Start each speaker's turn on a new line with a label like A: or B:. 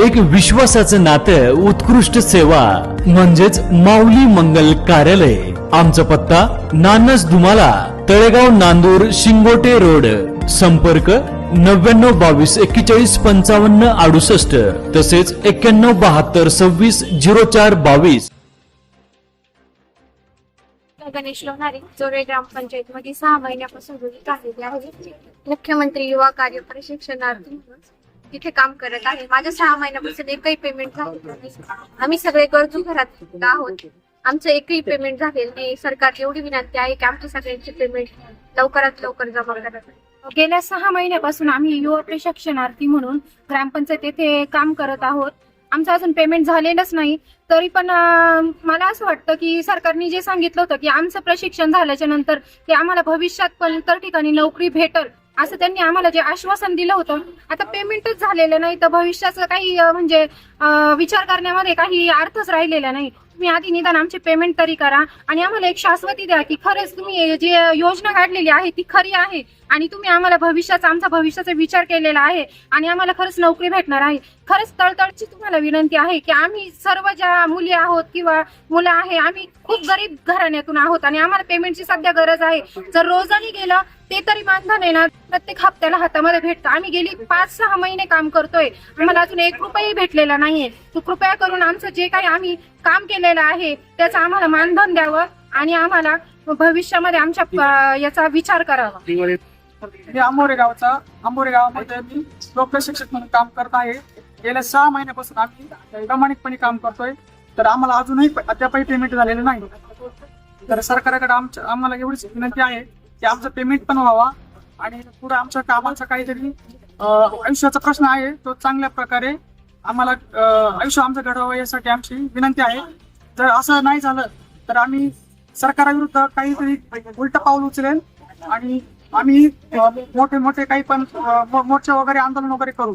A: एक विश्वासाचं नातं उत्कृष्ट सेवा म्हणजेच माऊली मंगल कार्यालय. आमचा पत्ता नानस दुमाला तळेगाव नांदूर शिंगोटे रोड. संपर्क नव्याण्णव बावीस एक्केचाळीस पंचावन्न अडुसष्ट. तसेच एक्क्याण्णव बहात्तर सव्वीस झिरो चार बावीस.
B: गणेश लोणारे जोरे ग्रामपंचायत मध्ये सहा महिन्यापासून रुजू आहे मुख्यमंत्री युवा कार्य प्रशिक्षणार्थी म्हणून तिथे काम करत आहे. माझ्या सहा महिन्यापासून एकही पेमेंट झालेलं नाही. आम्ही सगळे गरजू घरात आहोत. आमचं एकही पेमेंट झालेलं नाही. सरकार एवढी विनंती आहे की आमच्या सगळ्यांचे पेमेंट लवकरात लवकर जमा करत
C: गेल्या सहा महिन्यापासून आम्ही युवा प्रशिक्षणार्थी म्हणून ग्रामपंचायत येथे काम करत आहोत. आमचं अजून पेमेंट झालेलंच नाही. तरी पण मला असं वाटतं की सरकारने जे सांगितलं होतं की आमचं प्रशिक्षण झाल्याच्यानंतर ते आम्हाला भविष्यात पण इतर ठिकाणी नोकरी भेटल. असं त्यांनी आम्हाला जे आश्वासन दिलं होतं आता पेमेंटच झालेलं नाही तर भविष्याचं काही म्हणजे विचार करण्यामध्ये काही अर्थच राहिलेला नाही. तुम्ही आधी निदान आमचे पेमेंट तरी करा आणि आम्हाला एक शाश्वती द्या की खरंच तुम्ही जी योजना काढलेली आहे ती खरी आहे आणि तुम्ही आम्हाला भविष्याचा आमचा भविष्याचा विचार केलेला आहे आणि आम्हाला खरंच नोकरी भेटणार आहे. खरंच तळतळची तुम्हाला विनंती आहे की आम्ही सर्व ज्या मुली आहोत किंवा मुलं आहे आम्ही खूप गरीब घराण्यातून आहोत आणि आम्हाला पेमेंटची सध्या गरज आहे. जर रोजानी गेलं ते तरी मानधन आहे ना प्रत्येक हप्त्याला हातामध्ये भेटतं. आम्ही गेली पाच सहा महिने काम करतोय आम्हाला अजून एक रुपयाही भेटलेला नाहीये. तर कृपया करून आमचं जे काही आम्ही काम केलेलं आहे त्याचं आम्हाला मानधन द्यावं आणि आम्हाला भविष्यामध्ये आमच्या याचा विचार करावा.
D: मी आंबोरे गावचा आंबोरे गावामध्ये मी लोक शिक्षक म्हणून काम करत आहे. गेल्या सहा महिन्यापासून आम्ही प्रामाणिकपणे काम करतोय. तर आम्हाला अजूनही अद्यापही पेमेंट झालेलं नाही. तर सरकारकडे आमच्या आम्हाला एवढीच विनंती आहे. की आमचं पेमेंट पण व्हावा. आणि पुढे आमच्या कामाचा काहीतरी आयुष्याचा प्रश्न आहे तो चांगल्या प्रकारे आम्हाला आयुष्य आमचं घडवावं यासाठी आमची विनंती आहे. जर असं नाही झालं तर आम्ही सरकाराविरुद्ध काहीतरी उलट पाऊल उचलेल आणि आम्ही मोठे मोठे काही पण मो- मोर्चे वगैरे आंदोलन वगैरे करू.